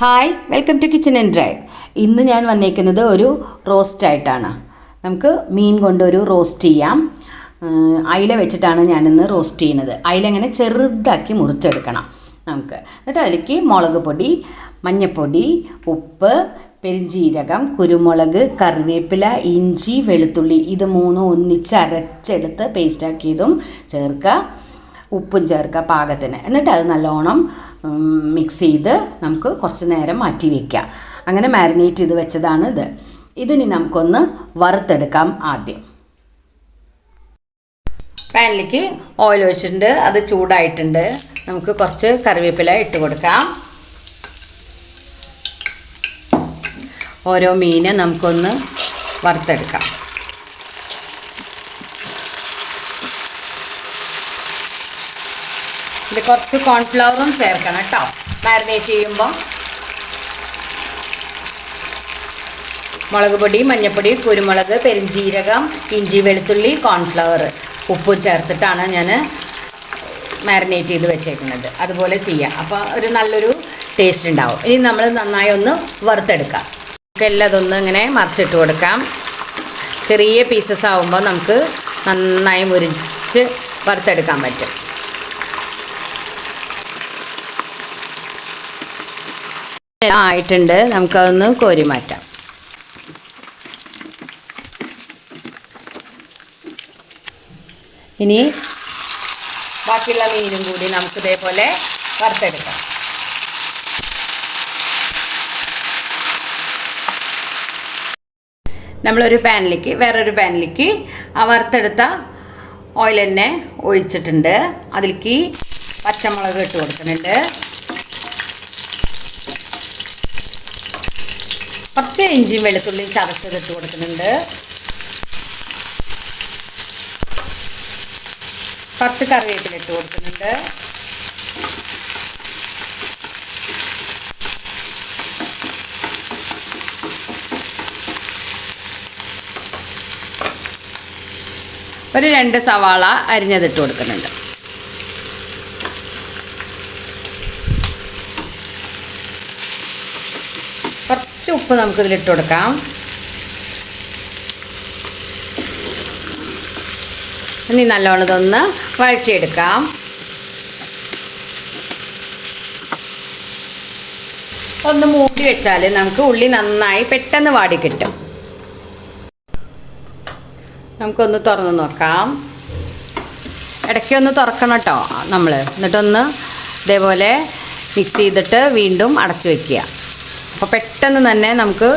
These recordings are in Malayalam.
Hi welcome to kitchen and drive ഇന്ന് ഞാൻ വന്നേക്കുന്നത് ഒരു റോസ്റ്റായിട്ടാണ് നമുക്ക് മീൻ കൊണ്ടൊരു റോസ്റ്റ് ചെയ്യാം. അയില വെച്ചിട്ടാണ് ഞാനിന്ന് റോസ്റ്റ് ചെയ്യുന്നത്. അയില ഇങ്ങനെ ചെറുതാക്കി മുറിച്ചെടുക്കണം നമുക്ക്. എന്നിട്ട് അതിലേക്ക് മുളക് പൊടി മഞ്ഞൾപ്പൊടി ഉപ്പ് പെരിഞ്ചീരകം കുരുമുളക് കറിവേപ്പില ഇഞ്ചി വെളുത്തുള്ളി ഇത് മൂന്നും ഒന്നിച്ച് അരച്ചെടുത്ത് പേസ്റ്റാക്കിയതും ചേർക്കുക. ഉപ്പും ചേർക്കുക പാകത്തിന്. എന്നിട്ട് അത് നല്ലോണം മിക്സ് ചെയ്ത് നമുക്ക് കുറച്ച് നേരം മാറ്റി വയ്ക്കാം അങ്ങനെ മാരിനേറ്റ് ചെയ്ത് വെച്ചതാണ് ഇത്. ഇതിനി നമുക്കൊന്ന് വറുത്തെടുക്കാം ആദ്യം. പാനിലേക്ക് ഓയിൽ ഒഴിച്ചിട്ടുണ്ട്. അത് ചൂടായിട്ടുണ്ട്. നമുക്ക് കുറച്ച് കറിവേപ്പില ഇട്ട് കൊടുക്കാം. ഓരോ മീനെ നമുക്കൊന്ന് വറുത്തെടുക്കാം. ഇതിൽ കുറച്ച് കോൺഫ്ലവറും ചേർക്കണം കേട്ടോ. മാരിനേറ്റ് ചെയ്യുമ്പോൾ മുളക് പൊടി മഞ്ഞൾപ്പൊടി കുരുമുളക് പെരുംജീരകം ഇഞ്ചി വെളുത്തുള്ളി കോൺഫ്ലവർ ഉപ്പ് ചേർത്തിട്ടാണ് ഞാൻ മാരിനേറ്റ് ചെയ്ത് വെച്ചേക്കുന്നത്. അതുപോലെ ചെയ്യാം. അപ്പോൾ ഒരു നല്ലൊരു ടേസ്റ്റ് ഉണ്ടാവും. ഇനി നമ്മൾ നന്നായി ഒന്ന് വറുത്തെടുക്കാം. നമുക്ക് എല്ലാം അതൊന്ന് ഇങ്ങനെ മറിച്ചിട്ട് കൊടുക്കാം. ചെറിയ പീസസ് ആവുമ്പോൾ നമുക്ക് നന്നായി മുരിച്ച് വറുത്തെടുക്കാൻ പറ്റും. ആയിട്ടുണ്ട്. നമുക്കതൊന്ന് കോരി മാറ്റാം. ഇനി ബാക്കിയുള്ള മീനും കൂടി നമുക്ക് ഇതേപോലെ വറുത്തെടുക്കാം. നമ്മളൊരു പാനിലേക്ക് വേറൊരു പാനിലേക്ക് ആ വറുത്തെടുത്ത ഓയിൽ തന്നെ ഒഴിച്ചിട്ടുണ്ട്. അതിലേക്ക് പച്ചമുളക് ഇട്ട് കൊടുക്കുന്നുണ്ട്. കുറച്ച് ഇഞ്ചിയും വെളുത്തുള്ളിയും ചതച്ചത് ഇട്ട് കൊടുക്കുന്നുണ്ട്. കുറച്ച് കറിവേപ്പില ഇട്ട് കൊടുക്കുന്നുണ്ട്. ഒരു രണ്ട് സവാള അരിഞ്ഞതിട്ട് കൊടുക്കുന്നുണ്ട്. കുറച്ച് ഉപ്പ് നമുക്ക് ഇതിലിട്ട് കൊടുക്കാം. ഇനി നല്ലോണം ഇതൊന്ന് വഴറ്റിയെടുക്കാം. ഒന്ന് മൂടി വെച്ചാൽ നമുക്ക് ഉള്ളി നന്നായി പെട്ടെന്ന് വാടി കിട്ടും. നമുക്കൊന്ന് തുറന്ന് നോക്കാം. ഇടയ്ക്കൊന്ന് തുറക്കണം കേട്ടോ നമ്മൾ എന്നിട്ടൊന്ന് ഇതേപോലെ മിക്സ് ചെയ്തിട്ട് വീണ്ടും അടച്ചു വെക്കുക. അപ്പോൾ പെട്ടെന്ന് തന്നെ നമുക്ക്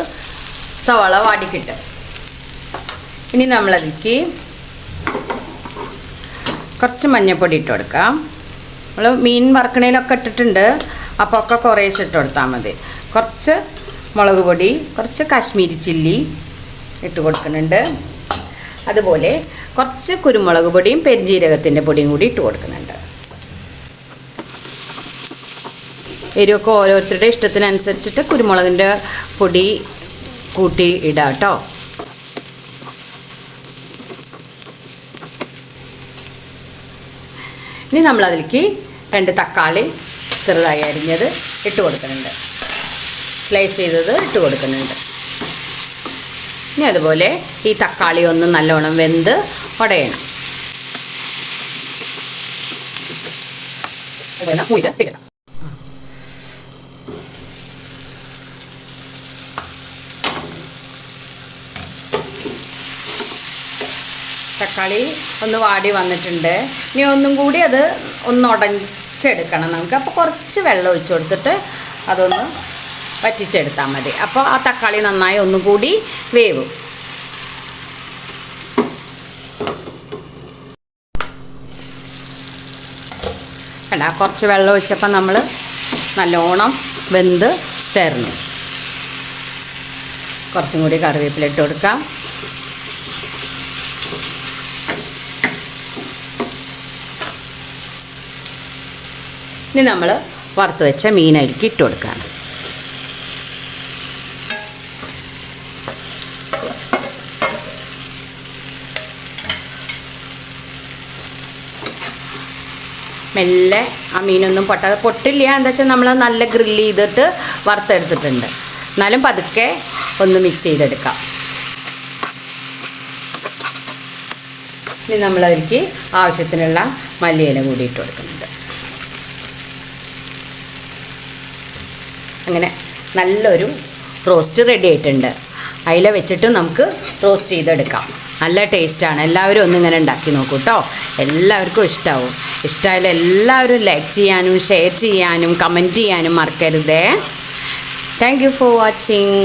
സവാള വാടി കിട്ടും ഇനി നമ്മളതിലേക്ക് കുറച്ച് മഞ്ഞൾപ്പൊടി ഇട്ട് കൊടുക്കാം. നമ്മൾ മീൻ വറക്കണേലൊക്കെ ഇട്ടിട്ടുണ്ട്. അപ്പോൾ ഒക്കെ കുറേശ്ശെ ഇട്ട് കൊടുത്താൽ മതി. കുറച്ച് മുളക് പൊടി കുറച്ച് കാശ്മീരി ചില്ലി ഇട്ട് കൊടുക്കുന്നുണ്ട്. അതുപോലെ കുറച്ച് കുരുമുളക് പൊടിയും പെരിഞ്ജീരകത്തിന്റെ പൊടിയും കൂടി ഇട്ട് കൊടുക്കുന്നുണ്ട്. എരിവൊക്കെ ഓരോരുത്തരുടെ ഇഷ്ടത്തിനനുസരിച്ചിട്ട് കുരുമുളകിന്റെ പൊടി കൂട്ടി ഇടാം കേട്ടോ. ഇനി നമ്മളതിലേക്ക് രണ്ട് തക്കാളി ചെറുതായി അരിഞ്ഞത് ഇട്ട് കൊടുക്കുന്നുണ്ട്. സ്ലൈസ് ചെയ്തത് ഇട്ട് കൊടുക്കുന്നുണ്ട്. ഇനി അതുപോലെ ഈ തക്കാളി ഒന്ന് നല്ലോണം വെന്ത് ഉടയണം ഇടണം തക്കാളി ഒന്ന് വാടി വന്നിട്ടുണ്ട്. ഇനി ഒന്നും കൂടി അത് ഒന്ന് ഉടച്ചെടുക്കണം നമുക്ക്. അപ്പോൾ കുറച്ച് വെള്ളം ഒഴിച്ചു കൊടുത്തിട്ട് അതൊന്ന് വറ്റിച്ചെടുത്താൽ മതി. അപ്പോൾ ആ തക്കാളി നന്നായി ഒന്നും കൂടി വേവും. കണ്ട? കുറച്ച് വെള്ളം ഒഴിച്ചപ്പോൾ നമ്മൾ നല്ലോണം വെന്ത് ചേർന്നു. കുറച്ചും കൂടി കറിവേപ്പില ഇട്ട് കൊടുക്കാം. ഇനി നമ്മൾ വറുത്ത് വെച്ച മീൻ ഇട്ട് കൊടുക്കുകയാണ് മെല്ലെ ആ മീനൊന്നും പൊട്ടാതെ പൊട്ടില്ല. എന്താ വെച്ചാൽ നമ്മൾ നല്ല ഗ്രില്ല് ചെയ്തിട്ട് വറുത്തെടുത്തിട്ടുണ്ട്. എന്നാലും പതുക്കെ ഒന്ന് മിക്സ് ചെയ്തെടുക്കാം. ഇനി നമ്മളതിലേക്ക് ആവശ്യത്തിനുള്ള മല്ലിയില കൂടി ഇട്ട് കൊടുക്കുന്നുണ്ട്. അങ്ങനെ നല്ലൊരു റോസ്റ്റ് റെഡി ആയിട്ടുണ്ട്. അതിൽ വെച്ചിട്ട് നമുക്ക് റോസ്റ്റ് ചെയ്തെടുക്കാം. നല്ല ടേസ്റ്റാണ് എല്ലാവരും ഒന്നിങ്ങനെ ഉണ്ടാക്കി നോക്കൂ കേട്ടോ എല്ലാവർക്കും ഇഷ്ടമാവും ഇഷ്ടമായാലും എല്ലാവരും ലൈക്ക് ചെയ്യാനും ഷെയർ ചെയ്യാനും കമന്റ് ചെയ്യാനും മറക്കരുതേ താങ്ക് യു ഫോർ വാച്ചിങ്